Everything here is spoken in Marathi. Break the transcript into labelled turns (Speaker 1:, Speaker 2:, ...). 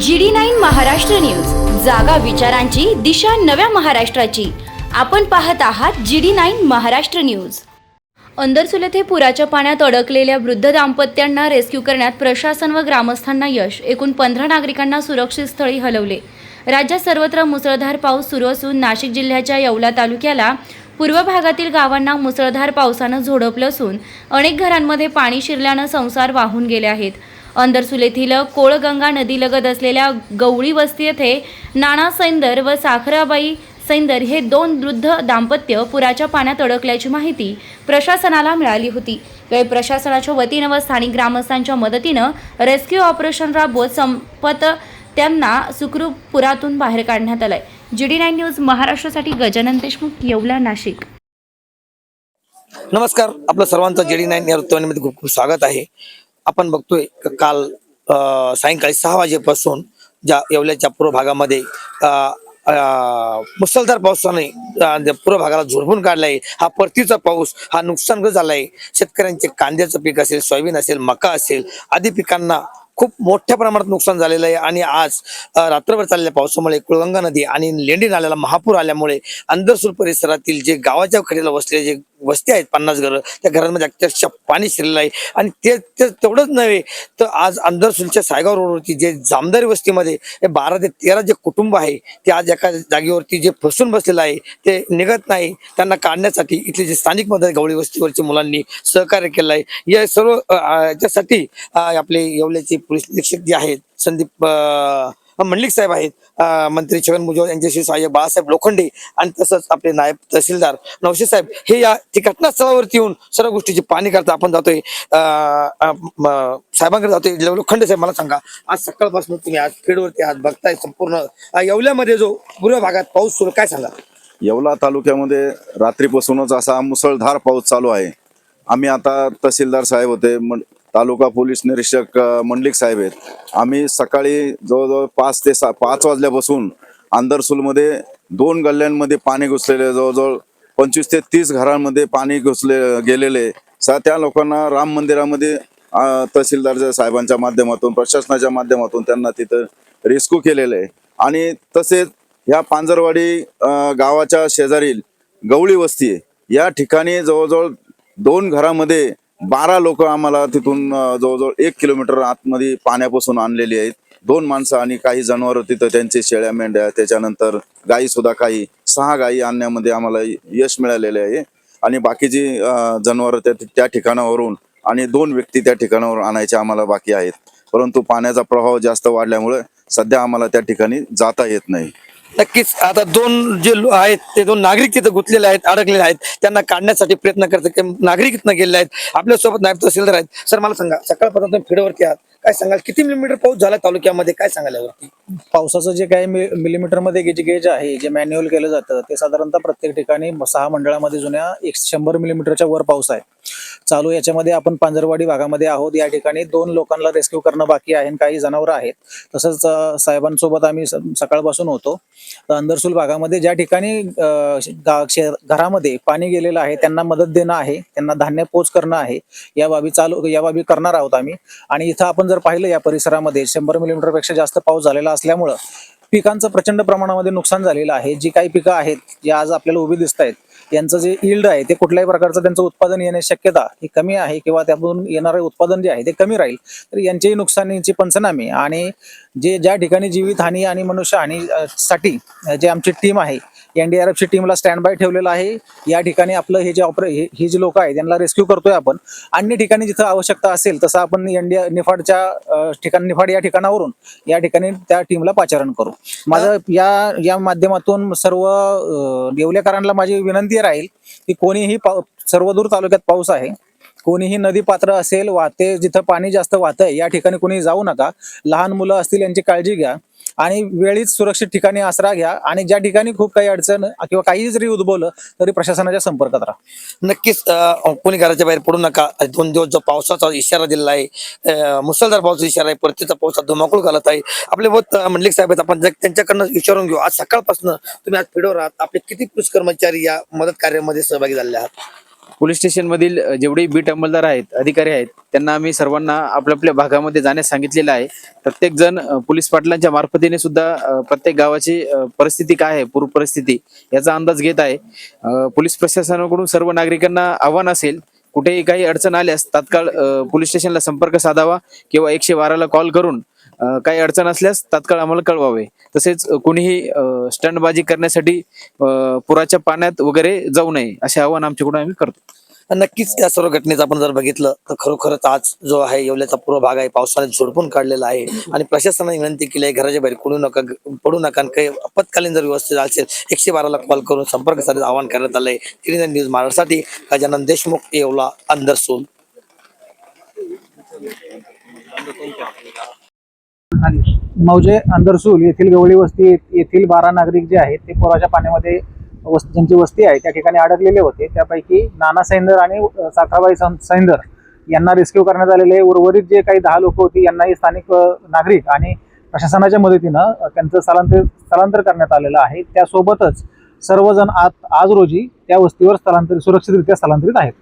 Speaker 1: G D nine Maharashtra news. जागा विचारांची दिशा नव्या महाराष्ट्राची. आपण पाहत आहात G D nine Maharashtra news. Andarsul येथे पुराच्या पाण्यात अडकलेल्या वृद्ध दाम्पत्यांना रेस्क्यू करण्यात प्रशासन व ग्रामस्थांना यश. एकूण पंधरा नागरिकांना सुरक्षित स्थळी हलवले. राज्यात सर्वत्र मुसळधार पाऊस सुरू असून नाशिक जिल्ह्याच्या येवला तालुक्याला पूर्व भागातील गावांना मुसळधार पावसानं झोडपलं असून अनेक घरांमध्ये पाणी शिरल्यानं संसार वाहून गेले आहेत. अंदरसूल येथील कोळगंगा नदीलगत असलेल्या गवळी वस्ती येथे नाना सैंदर व साखराबाई सैंदर हे दोन वृद्ध दाम्पत्य पुराच्या पाण्यात अडकल्याची माहिती प्रशासनाला मिळाली होती. यावेळी प्रशासनाच्या वतीनं व स्थानिक ग्रामस्थांच्या मदतीनं रेस्क्यू ऑपरेशन राबवत संपत त्यांना सुखरूप पुरातून बाहेर काढण्यात आलंय. जी डी नाईन न्यूज महाराष्ट्रासाठी गजानन देशमुख येवला नाशिक.
Speaker 2: नमस्कार. आपलं सर्वांचं जेडी नाईन या वृत्तवाहिनीमध्ये खूप खूप स्वागत आहे. आपण बघतोय काल सायंकाळी सहा वाजेपासून ज्या येवल्याच्या पूर्व भागामध्ये मुसलधार मुसळधार पावसाने पूर्व भागाला झोडपून काढलाय हा परतीचा पाऊस हा नुकसानग्रस्त झालाय. शेतकऱ्यांचे कांद्याचं पीक असेल सोयाबीन असेल मका असेल आदी पिकांना खूप मोठ्या प्रमाणात नुकसान झालेलं आहे. आणि आज रात्रभर चाललेल्या पावसामुळे कुळगंगा नदी आणि लेंडी नाल्याला महापूर आल्यामुळे अंदरसूर परिसरातील जे गावाच्या कडेला वसलेले जे वस्ती आहेत पन्नास घरं. त्या घरांमध्ये अक्षरशः पाणी शिरलेलं आहे. आणि ते तेवढंच नव्हे तर आज अंदरसूरच्या सायगाव रोडवरती जे जामदारी वस्तीमध्ये बारा ते तेरा जे कुटुंब आहे ते आज एका जागेवरती जे फसून बसलेलं आहे ते निघत नाही. त्यांना काढण्यासाठी इथले जे स्थानिकमध्ये गवळी वस्तीवरच्या मुलांनी सहकार्य केलं आहे. या सर्व याच्यासाठी आपले येवल्याचे पोलीस निरीक्षक जे आहेत संदीप मंडलिक साहेब आहेत. मंत्री छगन भुजबळ यांच्याशी सहाय्यक बाळासाहेब लोखंडे आणि तसंच आपले नायब तहसीलदार नवशे साहेब. हे या घटनास्थळावरती येऊन सर्व गोष्टीची पाणी करता आपण जातोय. साहेबांकडे जातोय. लोखंडे साहेब मला सांगा. आज सकाळपासून तुम्ही आज फील्डवरती आज बघताय संपूर्ण. येवल्यामध्ये जो पूर्व भागात पाऊस सुरू काय सांगा?
Speaker 3: येवला तालुक्यामध्ये रात्रीपासूनच असा मुसळधार पाऊस चालू आहे. आम्ही आता तहसीलदार साहेब होते तालुका पोलीस निरीक्षक मंडलिक साहेब आहेत. आम्ही सकाळी जवळजवळ पाच ते सा पाच वाजल्यापासून आंदरसूलमध्ये दोन गल्ल्यांमध्ये पाणी घुसलेले जवळजवळ पंचवीस ते तीस घरांमध्ये पाणी घुसले गेलेले. सा त्या लोकांना राम मंदिरामध्ये अ, तहसीलदार साहेबांच्या माध्यमातून प्रशासनाच्या माध्यमातून त्यांना तिथं रेस्क्यू केलेलं. आहे आणि तसेच या पांजरवाडी गावाच्या शेजारील गवळी वस्ती आहे. या ठिकाणी जवळजवळ दोन घरामध्ये बारा लोक आम्हाला तिथून जवळजवळ एक किलोमीटर आतमध्ये पाण्यापासून आणलेली आहेत. दोन माणसं आणि काही जनावर तिथं त्यांचे शेळ्या मेंढ्या त्याच्यानंतर गायी सुद्धा काही सहा गायी आणण्यामध्ये आम्हाला यश मिळालेले आहे. आणि बाकीची जनावर त्या त्या ठिकाणावरून आणि दोन व्यक्ती त्या ठिकाणावर आणायचे आम्हाला बाकी आहेत. परंतु पाण्याचा प्रभाव जास्त वाढल्यामुळे सध्या आम्हाला त्या ठिकाणी जाता येत नाही.
Speaker 2: नक्कीच. आता दोन जे आहेत ते दोन नागरिक तिथे गुंतलेले आहेत अडकलेले आहेत. त्यांना काढण्यासाठी प्रयत्न करतात. की नागरिक इथनं गेलेले आहेत. आपल्यासोबत नायब तहसीलदार आहेत. सर मला सांगा सकाळपासून तुम्ही फिडवरती आहात. काय सांगाल? किती मिलीमीटर पाऊस झाला तालुक्यामध्ये? काय सांगाल यावरती?
Speaker 4: पावसाचं जे काही मिलीमीटरमध्ये गेज गेज आहे जे मॅन्युअल केलं जातं ते साधारणतः प्रत्येक ठिकाणी सहा मंडळामध्ये जुन्या एक शंभर मिलीमीटरच्या वर पाऊस आहे. चालू याच्यामध्ये आपण पांजरवाडी भागामध्ये आहोत. या ठिकाणी दोन लोकांना रेस्क्यू करणं बाकी आहे आणि काही जनावरं आहेत. तसंच साहेबांसोबत आम्ही सकाळपासून होतो. अंदरसूल भागामध्ये ज्या ठिकाणी घरामध्ये पाणी गेलेलं आहे त्यांना मदत देणं आहे त्यांना धान्य पोच करणं आहे या बाबी चालू या बाबी करणार आहोत आम्ही. आणि इथं आपण जर पाहिलं या परिसरामध्ये शंभर मिलीमीटरपेक्षा जास्त पाऊस झालेला असल्यामुळं पिकांचं प्रचंड प्रमाणामध्ये नुकसान झालेलं आहे. जी काही पिकं आहेत जी आज आपल्याला उभी दिसत आहेत यांचं जे इल्ड आहे ते कुठल्याही प्रकारचं त्यांचं उत्पादन येण्याची शक्यता ही कमी आहे किंवा त्यातून येणारे उत्पादन जे आहे ते कमी राहील. तर यांचेही नुकसानीची पंचनामे आणि जे ज्या ठिकाणी जीवितहानी आणि मनुष्यहानी साठी जे आमची टीम आहे एनडीआरएफची टीमला स्टँड बाय ठेवलेलं आहे. या ठिकाणी आपलं हे जे ऑपरे हे- जी लोक आहेत त्यांना रेस्क्यू करतोय आपण. अन्य ठिकाणी जिथं आवश्यकता असेल तसं आपण एनडीआर निफाडच्या ठिकाण निफाड या ठिकाणावरून या ठिकाणी त्या टीमला पाचारण करू. माझं या या माध्यमातून सर्व अ, येवलेकरांना माझी विनंती राहील की कोणीही सर्वदूर तालुक्यात पाऊस आहे कोणीही नदी पात्र असेल वाहते जिथं पाणी जास्त वाहतंय या ठिकाणी कोणी जाऊ नका. लहान मुलं असतील यांची काळजी घ्या आणि वेळीच सुरक्षित ठिकाणी आसरा घ्या आणि ज्या ठिकाणी खूप काही अडचण किंवा काही जरी उद्भवलं तरी प्रशासनाच्या संपर्कात राहा.
Speaker 2: नक्कीच कोणी घराच्या बाहेर पडू नका. दोन दिवस जो पावसाचा इशारा दिलेला आहे मुसळधार पावसाचा इशारा आहे परतीचा पाऊस धुमाकूळ घालत आहे. आपले बहुत मंडलिक साहेब आहेत आपण जर त्यांच्याकडनं विचारून घेऊ. आज सकाळपासून तुम्ही आज फिडवर आहात. आपले किती पुरुष कर्मचारी या मदत कार्यामध्ये सहभागी झाले आहात?
Speaker 5: पोलीस स्टेशनमधील अ, जेवढे बीट अंमलदार आहेत अधिकारी आहेत त्यांना आम्ही सर्वांना आपल्या आपल्या भागामध्ये जाण्यास सांगितलेलं आहे. प्रत्येक जण पोलीस पाटलांच्या मार्फतीने सुद्धा प्रत्येक गावाची परिस्थिती काय आहे पूर्व परिस्थिती याचा अंदाज घेत आहे. पोलीस प्रशासनाकडून सर्व नागरिकांना आव्हान असेल कुठेही काही अडचण आल्यास तात्काळ पोलीस स्टेशनला संपर्क साधावा किंवा एकशे बाराला कॉल करून काही अडचण असल्यास तात्काळ आम्हाला कळवावे. तसेच कुणीही स्टंटबाजी करण्यासाठी पुराच्या पाण्यात वगैरे जाऊ नये असे आवाहन आमच्याकडून आम्ही करतो.
Speaker 2: नक्कीच या सर्व घटनेचं आपण जर बघितलं तर खरोखरच आज जो आहे येवल्याचा पूर्व भाग आहे पावसाने झोडपून काढलेला आहे. आणि प्रशासनाने विनंती केली आहे घराच्या बाहेर पडू नका पडू नका. आणि काही आपत्कालीन जर व्यवस्थित असेल एकशे बाराला कॉल करून संपर्क साधण्याचं आवाहन करण्यात आलंय तिने न्यूज महाराष्ट्रासाठी गजानन देशमुख येवला अंदरसूल
Speaker 4: मौजे अंदरसूल येथील गवळी वस्ती येथील बारा नागरिक जे आहेत ते पुराच्या पाण्यामध्ये वस्ती ज्यांची वस्ती आहे त्या ठिकाणी अडकलेले होते. त्यापैकी नाना सैंदर आणि साखराबाई सैंदर यांना रेस्क्यू करण्यात आलेले. आहे. उर्वरित जे काही दहा लोक होती यांनाही स्थानिक नागरिक आणि प्रशासनाच्या मदतीनं त्यांचं स्थलांतर स्थलांतर करण्यात आलेलं आहे. त्यासोबतच सर्वजण आज आज रोजी त्या वस्तीवर स्थलांतरित सुरक्षितरित्या स्थलांतरित आहेत.